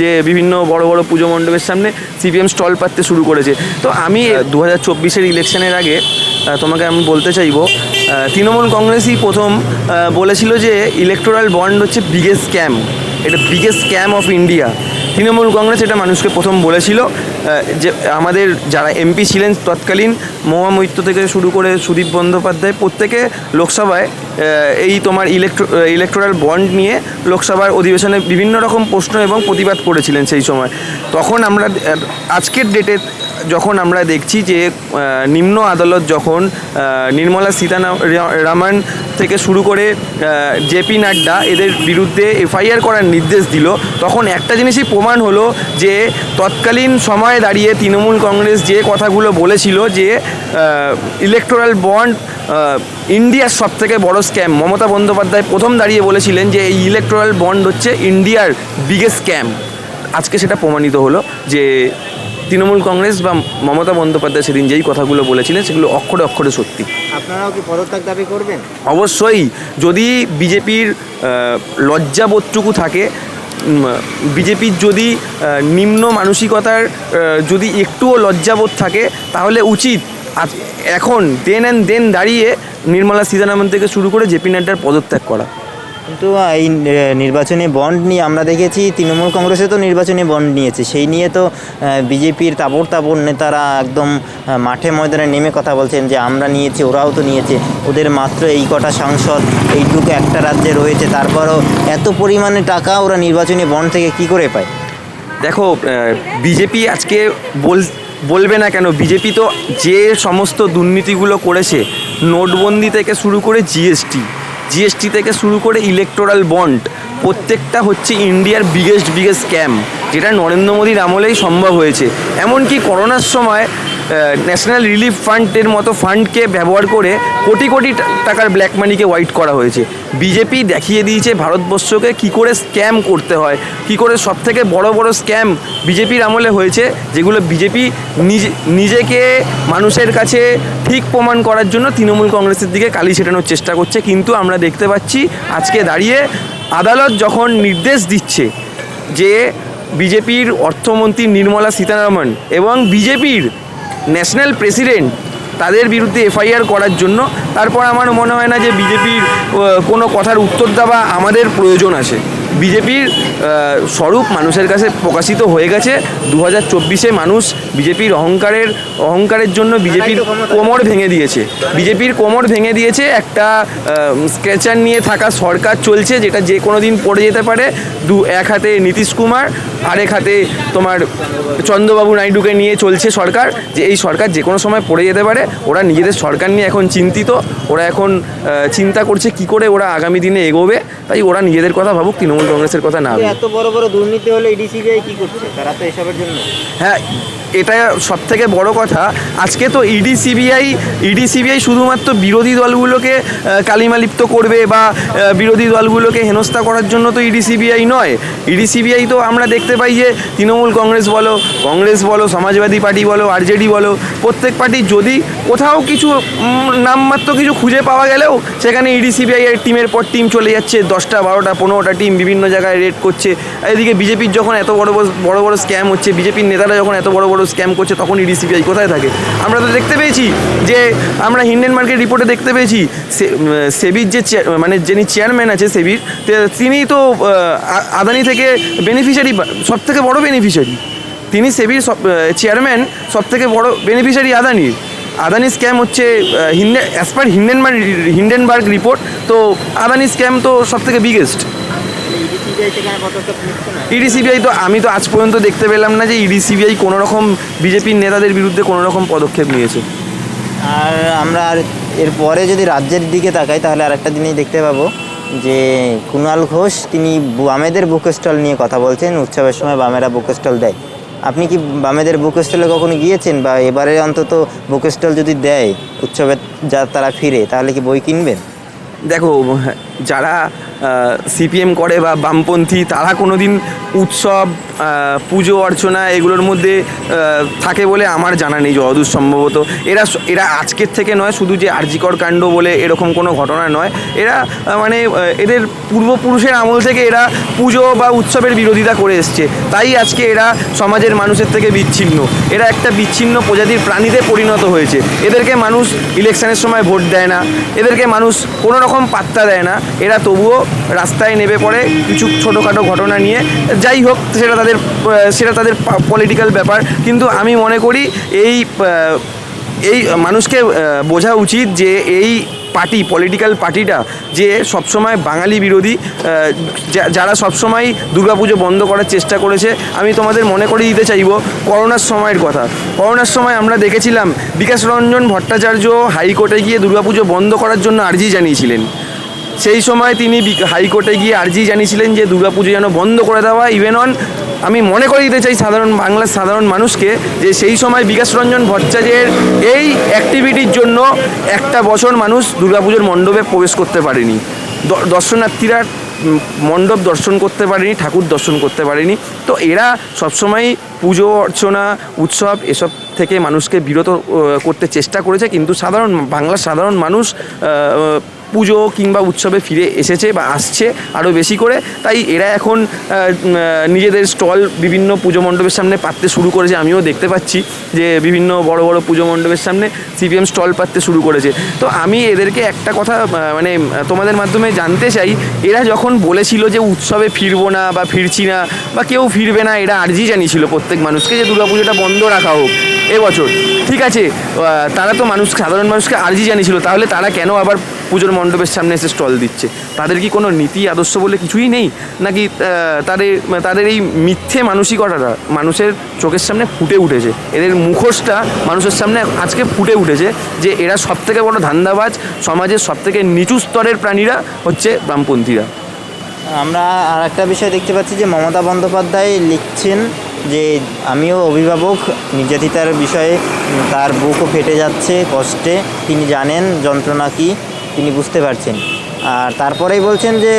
যে বিভিন্ন বড় বড় পুজো মণ্ডপের সামনে সিপিএম স্টল পাততে শুরু করেছে। তো আমি দু হাজার চব্বিশের ইলেকশনের আগে তোমাকে আমি বলতে চাইব তৃণমূল কংগ্রেসই প্রথম বলেছিল যে ইলেকটোরাল বন্ড হচ্ছে বিগেস্ট স্ক্যাম এটা biggest scam of India Trinamool Congress এটা মানুষকে প্রথম বলেছিল। যে আমাদের যারা এমপি ছিলেন তৎকালীন মহুয়া মৈত্র থেকে শুরু করে সুদীপ বন্দ্যোপাধ্যায় প্রত্যেকে লোকসভায় এই তোমার ইলেকট্র ইলেকট্রাল বন্ড নিয়ে লোকসভার অধিবেশনে বিভিন্ন রকম প্রশ্ন এবং প্রতিবাদ করেছিলেন সেই সময়। তখন আমরা আজকের ডেটে যখন আমরা দেখছি যে নিম্ন আদালত যখন নির্মলা সীতারামন থেকে শুরু করে জেপি নাড্ডা এদের বিরুদ্ধে এফআইআর করার নির্দেশ দিল, তখন একটা জিনিসই প্রমাণ হলো যে, তৎকালীন সময়ে দাঁড়িয়ে তৃণমূল কংগ্রেস যে কথাগুলো বলেছিল যে ইলেকটোরাল বন্ড ইন্ডিয়ার সব থেকে বড় স্ক্যাম মমতা বন্দ্যোপাধ্যায় প্রথম দাঁড়িয়ে বলেছিলেন যে, এই ইলেকটোরাল বন্ড হচ্ছে ইন্ডিয়ার বিগেস্ট স্ক্যাম আজকে সেটা প্রমাণিত হলো যে তৃণমূল কংগ্রেস বা মমতা বন্দ্যোপাধ্যায় সেদিন যেই কথাগুলো বলেছিলেন সেগুলো অক্ষরে অক্ষরে সত্যি। আপনারাও কি পদত্যাগ দাবি করবেন? অবশ্যই যদি বিজেপির লজ্জাবোধটুকু থাকে বিজেপির যদি নিম্ন মানসিকতার যদি একটুও লজ্জাবোধ থাকে তাহলে উচিত। এখন দেন অ্যান্ড দেন দাঁড়িয়ে নির্মলা সীতারামন থেকে শুরু করে জেপি নাড্ডার পদত্যাগ করা। কিন্তু এই নির্বাচনী বন্ড নিয়ে আমরা দেখেছি তৃণমূল কংগ্রেসে তো নির্বাচনী বন্ড নিয়েছে। সেই নিয়ে তো বিজেপির তাবড় তাবড় নেতারা একদম মাঠে ময়দানে নেমে কথা বলছেন যে, আমরা নিয়েছি, ওরাও তো নিয়েছে। ওদের মাত্র এই কটা সাংসদ, এইটুকু একটা রাজ্যে রয়েছে। তারপরও এত পরিমাণে টাকা ওরা নির্বাচনী বন্ড থেকে কি করে পায়? দেখো বিজেপি আজকে বল, বলবে না কেন? বিজেপি তো যে সমস্ত দুর্নীতিগুলো করেছে, নোটবন্দি থেকে শুরু করে জিএসটি জিএসটি থেকে শুরু করে ইলেকটোরাল বন্ড প্রত্যেকটা হচ্ছে ইন্ডিয়ার বিগেস্ট বিগেস্ট স্ক্যাম যেটা নরেন্দ্র মোদীর আমলেই সম্ভব হয়েছে। এমনকি করোনার সময় ন্যাশনাল রিলিফ ফান্ডের মতো ফান্ডকে ব্যবহার করে কোটি কোটি টাকার ব্ল্যাক মানিকে হোয়াইট করা হয়েছে। বিজেপি দেখিয়ে দিয়েছে ভারতবর্ষকে কি করে স্ক্যাম করতে হয়, কি করে সব থেকে বড় বড় স্ক্যাম বিজেপির আমলে হয়েছে, যেগুলো বিজেপি নিজে নিজেকে মানুষের কাছে ঠিক প্রমাণ করার জন্য তৃণমূল কংগ্রেসের দিকে কালি ছেটানোর চেষ্টা করছে। কিন্তু আমরা দেখতে পাচ্ছি আজকে দাঁড়িয়ে আদালত যখন নির্দেশ দিচ্ছে যে বিজেপির অর্থমন্ত্রী নির্মলা সীতারামন এবং বিজেপির ন্যাশনাল প্রেসিডেন্ট তাদের বিরুদ্ধে এফআইআর করার জন্য। তারপর আমার মনে হয় না যে বিজেপির কোনো কথার উত্তর দেওয়া আমাদের প্রয়োজন আছে। বিজেপির স্বরূপ মানুষের কাছে প্রকাশিত হয়ে গেছে। দু হাজার চব্বিশে মানুষ বিজেপির অহংকারের অহংকারের জন্য বিজেপির কোমর ভেঙে দিয়েছে। বিজেপির কোমর ভেঙে দিয়েছে একটা স্কেচার নিয়ে থাকা সরকার চলছে যেটা যে কোনো দিন পড়ে যেতে পারে। দু এক হাতে নীতিশ কুমার আরেক হাতে তোমার চন্দ্রবাবু নাইডুকে নিয়ে চলছে সরকার। যে এই সরকার যে কোনো সময় পড়ে যেতে পারে। ওরা নিজেদের সরকার নিয়ে এখন চিন্তিত। ওরা এখন চিন্তা করছে কি করে ওরা আগামী দিনে এগোবে। তাই ওরা নিজেদের কথা ভাবুক তৃণমূল কংগ্রেসের কথা না। এত বড় বড় দুর্নীতি হলে ইডিসিবিআই কি করছে তারা তো এসবের জন্য হ্যাঁ এটা সব থেকে বড় কথা, আজকে তো E ED CBI ED CBI শুধুমাত্র বিরোধী দলগুলোকে কালিমালিপ্ত করবে বা বিরোধী দলগুলোকে হেনস্থা করার জন্য তো E ইডি সিবিআই নয়। ইডি সিবিআই তো আমরা দেখতে পাই যে, তৃণমূল কংগ্রেস বলো কংগ্রেস বলো, সমাজবাদী পার্টি বলো, আরজেডি বলো, প্রত্যেক পার্টি যদি কোথাও কিছু নামমাত্র কিছু খুঁজে পাওয়া গেলেও, সেখানে E ইডি সিবিআই এর টিমের পর টিম চলে যাচ্ছে। দশটা, বারোটা, পনেরোটা টিম বিভিন্ন জায়গায় রেড করছে। এদিকে বিজেপির যখন এত বড় বড় বড় বড় স্ক্যাম হচ্ছে বিজেপির নেতারা যখন এত বড় বড় স্ক্যাম করছে তখন ইডি সিবিআই কোথায় থাকে? আমরা তো দেখতে পেয়েছি যে আমরা হিন্ডেন মার্কেট রিপোর্টে দেখতে পেয়েছি সেবির যে মানে যিনি চেয়ারম্যান আছে সেবির তিনি তো আদানি থেকে বেনিফিশিয়ারি সব থেকে বড় বেনিফিশিয়ারি তিনি সেবির চেয়ারম্যান সব থেকে বড় বেনিফিশিয়ারি আদানির। আদানি স্ক্যাম হচ্ছে হিন্ডে as per Hindenburg Hindenburg report তো আদানি স্ক্যাম তো সব থেকে বিগেস্ট ইডিসিবিআই ইডি সিবিআই তো আমি তো আজ পর্যন্ত দেখতে পেলাম না যে ইডি সিবিআই কোনো রকম বিজেপির নেতাদের বিরুদ্ধে কোনো রকম পদক্ষেপ নিয়েছে। আর আমরা আর এরপরে যদি রাজ্যের দিকে তাকাই তাহলে আরেকটা জিনিস দেখতে পাবো যে কুণাল ঘোষ তিনি বামেদের বুক স্টল নিয়ে কথা বলছেন। উৎসবের সময় বামেরা বুক স্টল দেয়। আপনি কি বামেদের বুক স্টলে কখনো গিয়েছেন? বা এবারে অন্তত বুক স্টল যদি দেয় উৎসবে যা তারা ফিরে তাহলে কি বই কিনবেন? দেখো যারা সিপিএম করে বা বামপন্থী, তারা কোনো দিন উৎসব পুজো, অর্চনা এগুলোর মধ্যে থাকে বলে আমার জানা নেই যতদূর সম্ভবত। এরা এরা আজকের থেকে নয়, শুধু যে আর্জিকর কাণ্ড বলে এরকম কোনো ঘটনা নয়। এরা মানে এদের পূর্বপুরুষের আমল থেকে এরা পুজো বা উৎসবের বিরোধিতা করে এসছে। তাই আজকে এরা সমাজের মানুষের থেকে বিচ্ছিন্ন। এরা একটা বিচ্ছিন্ন প্রজাতির প্রাণীতে পরিণত হয়েছে। এদেরকে মানুষ ইলেকশনের সময় ভোট দেয় না। এদেরকে মানুষ কোনো রকম পাত্তা দেয় না। এরা তবুও রাস্তায় নেমে পড়ে কিছু ছোটোখাটো ঘটনা নিয়ে। যাই হোক, সেটা তাদের সেটা তাদের পলিটিক্যাল ব্যাপার। কিন্তু আমি মনে করি এই এই মানুষকে বোঝা উচিত যে এই পার্টি পলিটিক্যাল পার্টিটা যে সবসময় বাঙালি বিরোধী যারা সবসময় দুর্গাপুজো বন্ধ করার চেষ্টা করেছে, আমি তোমাদের মনে করে দিতে চাইব করোনার সময়ের কথা। করোনার সময় আমরা দেখেছিলাম বিকাশ রঞ্জন ভট্টাচার্য হাইকোর্টে গিয়ে দুর্গাপুজো বন্ধ করার জন্য আর্জি জানিয়েছিলেন। সেই সময় তিনি হাইকোর্টে গিয়ে আর্জি জানিয়েছিলেন যে দুর্গাপুজো যেন বন্ধ করে দেওয়া ইভেন অন আমি মনে করে দিতে চাই সাধারণ বাংলার সাধারণ মানুষকে যে সেই সময় বিকাশ রঞ্জন ভট্টাচার্যের এই অ্যাক্টিভিটির জন্য একটা বছর মানুষ দুর্গাপুজোর মণ্ডপে প্রবেশ করতে পারেনি। দর্শনার্থীরা মণ্ডপ দর্শন করতে পারেনি, ঠাকুর দর্শন করতে পারেনি। তো এরা সবসময় পুজো, অর্চনা, উৎসব এসব থেকে মানুষকে বিরত করতে চেষ্টা করেছে, কিন্তু সাধারণ বাংলার সাধারণ মানুষ পুজো কিংবা উৎসবে ফিরে এসেছে বা আসছে আরও বেশি করে। তাই এরা এখন নিজেদের স্টল বিভিন্ন পুজো মণ্ডপের সামনে পাততে শুরু করেছে। আমিও দেখতে পাচ্ছি যে বিভিন্ন বড় বড় পুজো মণ্ডপের সামনে সিপিএম স্টল পাততে শুরু করেছে। তো আমি এদেরকে একটা কথা মানে তোমাদের মাধ্যমে জানতে চাই, এরা যখন বলেছিল যে উৎসবে ফিরবো না বা ফিরছি না বা কেউ ফিরবে না, এরা আর্জি জানিয়েছিল প্রত্যেক মানুষকে যে দুর্গাপুজোটা বন্ধ রাখা হোক এবছর। ঠিক আছে তারা তো মানুষ সাধারণ মানুষকে আর্জি জানিয়েছিল। তাহলে তারা কেন আবার পুজোর মণ্ডপের সামনে এসে স্টল দিচ্ছে। তাদের কি কোনো নীতি, আদর্শ বলে কিছুই নেই? নাকি তাদের তাদের এই মিথ্যে মানসিকতাটা মানুষের চোখের সামনে ফুটে উঠেছে। এদের মুখোশটা মানুষের সামনে আজকে ফুটে উঠেছে যে এরা সব থেকে বড় ধান্দাবাজ, সমাজের সব থেকে নিচু স্তরের প্রাণীরা হচ্ছে বামপন্থীরা। আমরা আর একটা বিষয় দেখতে পাচ্ছি যে মমতা বন্দ্যোপাধ্যায় লিখছেন যে আমিও অভিভাবক, নির্যাতিতার বিষয়ে তার বুকও ফেটে যাচ্ছে কষ্টে। তিনি জানেন যন্ত্রণা কি তিনি বুঝতে পারছেন। আর তারপরেই বলছেন যে,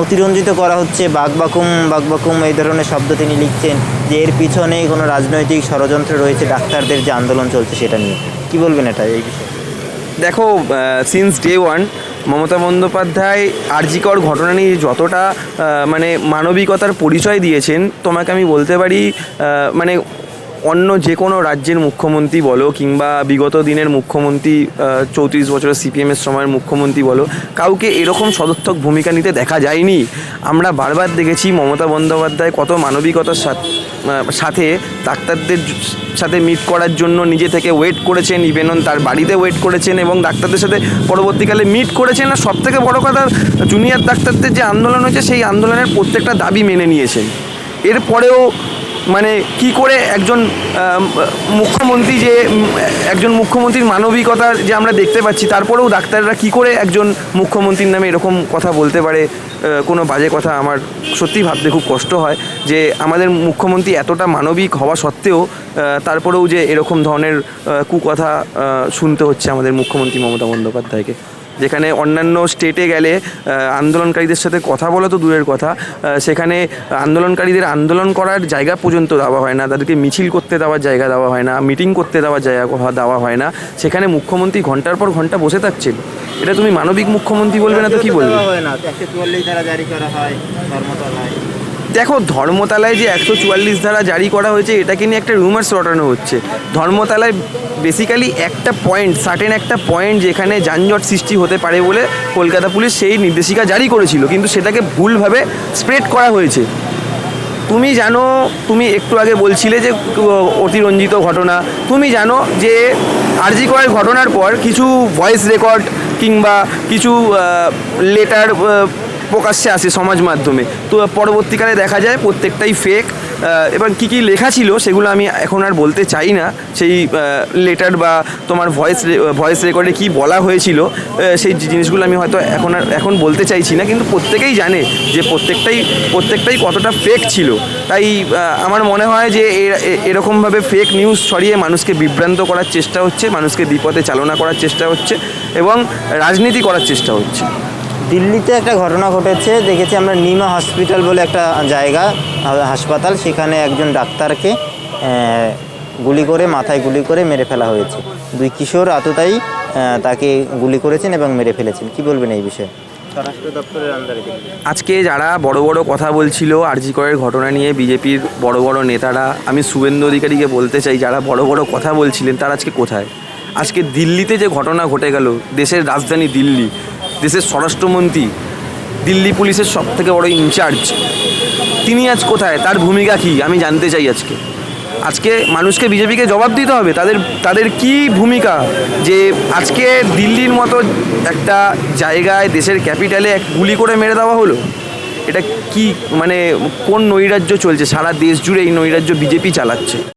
অতিরঞ্জিত করা হচ্ছে বাকবাকুম বাকবাকুম এই ধরনের শব্দ তিনি লিখছেন যে, এর পিছনে কোনো রাজনৈতিক ষড়যন্ত্র রয়েছে, ডাক্তারদের যে আন্দোলন চলছে সেটা নিয়ে। কি বলবেন এটা এই বিষয়ে? দেখো since day one Mamata Bandyopadhyay RG Kar ঘটনা নিয়ে যতটা মানে মানবিকতার পরিচয় দিয়েছেন, তোমাকে আমি বলতে পারি মানে অন্য যে কোনো রাজ্যের মুখ্যমন্ত্রী বলো কিংবা বিগত দিনের মুখ্যমন্ত্রী চৌত্রিশ বছরের সিপিএমের সময়ের মুখ্যমন্ত্রী বলো, কাউকে এরকম সদর্থক ভূমিকা নিতে দেখা যায়নি। আমরা বারবার দেখেছি মমতা বন্দ্যোপাধ্যায় কত মানবিকতার সাথ- ডাক্তারদের সাথে মিট করার জন্য নিজে থেকে ওয়েট করেছেন ইভেন তার বাড়িতে ওয়েট করেছেন এবং ডাক্তারদের সাথে পরবর্তীকালে মিট করেছেন। আর সব থেকে বড় কথা জুনিয়র ডাক্তারদের যে আন্দোলন হয়েছে, সেই আন্দোলনের প্রত্যেকটা দাবি মেনে নিয়েছেন। এরপরেও মানে কি করে একজন মুখ্যমন্ত্রী যে একজন মুখ্যমন্ত্রীর মানবিকতা যে আমরা দেখতে পাচ্ছি, তারপরেও ডাক্তাররা কি করে একজন মুখ্যমন্ত্রীর নামে এরকম কথা বলতে পারে? কোনো বাজে কথা আমার সত্যি ভাবতে খুব কষ্ট হয় যে আমাদের মুখ্যমন্ত্রী এতটা মানবিক হওয়া সত্ত্বেও তারপরেও যে এরকম ধরনের কুকথা শুনতে হচ্ছে আমাদের মুখ্যমন্ত্রী মমতা বন্দ্যোপাধ্যায়কে। যেখানে অন্যান্য স্টেটে গেলে আন্দোলনকারীদের সাথে কথা বলা তো দূরের কথা সেখানে আন্দোলনকারীদের আন্দোলন করার জায়গা পর্যন্ত দেওয়া হয় না তাদেরকে মিছিল করতে দেওয়ার জায়গা দেওয়া হয় না মিটিং করতে দেওয়ার জায়গা দেওয়া হয় না সেখানে মুখ্যমন্ত্রী ঘণ্টার পর ঘণ্টা বসে থাকছেন। এটা তুমি মানবিক মুখ্যমন্ত্রী বলবে না তো কি বলবে? না একশো চুয়াল্লিশ জারি করা হয় ধর্মতলায়। দেখো, ধর্মতলায় যে একশো চুয়াল্লিশ ধারা জারি করা হয়েছে, এটাকে নিয়ে একটা রুমার্স রটানো হচ্ছে। ধর্মতলায় বেসিক্যালি একটা পয়েন্ট সার্টেন একটা পয়েন্ট যেখানে যানজট সৃষ্টি হতে পারে বলে কলকাতা পুলিশ সেই নির্দেশিকা জারি করেছিল, কিন্তু সেটাকে ভুলভাবে স্প্রেড করা হয়েছে। তুমি জানো, তুমি একটু আগে বলছিলে যে অতিরঞ্জিত ঘটনা। তুমি জানো যে, আরজি করার ঘটনার পর কিছু ভয়েস রেকর্ড কিংবা কিছু লেটার প্রকাশ্যে আসে সমাজ মাধ্যমে। তো পরবর্তীকালে দেখা যায় প্রত্যেকটাই ফেক এবার কি কি লেখা ছিল সেগুলো আমি এখন আর বলতে চাই না। সেই লেটার বা তোমার ভয়েস ভয়েস রেকর্ডে কি বলা হয়েছিল সেই জিনিসগুলো আমি হয়তো এখন আর, এখন বলতে চাইছি না। কিন্তু প্রত্যেকেই জানে যে প্রত্যেকটাই প্রত্যেকটাই কতটা ফেক ছিল। তাই আমার মনে হয় যে এরকমভাবে ফেক নিউজ ছড়িয়ে মানুষকে বিভ্রান্ত করার চেষ্টা হচ্ছে, মানুষকে বিপদে চালনা করার চেষ্টা হচ্ছে এবং রাজনীতি করার চেষ্টা হচ্ছে। দিল্লিতে একটা ঘটনা ঘটেছে দেখেছি আমরা নিমা হসপিটাল বলে একটা জায়গা হাসপাতাল সেখানে একজন ডাক্তারকে গুলি করে মাথায় গুলি করে মেরে ফেলা হয়েছে। দুই কিশোর আততায়ী আহ, তাকে গুলি করেছেন এবং মেরে ফেলেছেন। কি বলবেন এই বিষয়ে? স্বরাষ্ট্র দপ্তরের আন্ডারে আজকে যারা বড় বড় কথা বলছিল আরজি করের ঘটনা নিয়ে বিজেপির বড় বড় নেতারা আমি শুভেন্দু অধিকারীকে বলতে চাই যারা বড় বড় কথা বলছিলেন তারা আজকে কোথায়? আজকে দিল্লিতে যে ঘটনা ঘটে গেল দেশের রাজধানী দিল্লি দেশের স্বরাষ্ট্রমন্ত্রী, দিল্লি পুলিশের সব থেকে বড় ইনচার্জ। তিনি আজ কোথায়? তার ভূমিকা কি? আমি জানতে চাই আজকে। আজকে মানুষকে, বিজেপিকে জবাব দিতে হবে। তাদের তাদের কি ভূমিকা? যে আজকে দিল্লির মতো একটা জায়গায়, দেশের ক্যাপিটালে এক গুলি করে মেরে দেওয়া হলো, এটা কি মানে কোন নৈরাজ্য চলছে? সারা দেশ জুড়ে এই নৈরাজ্য বিজেপি চালাচ্ছে।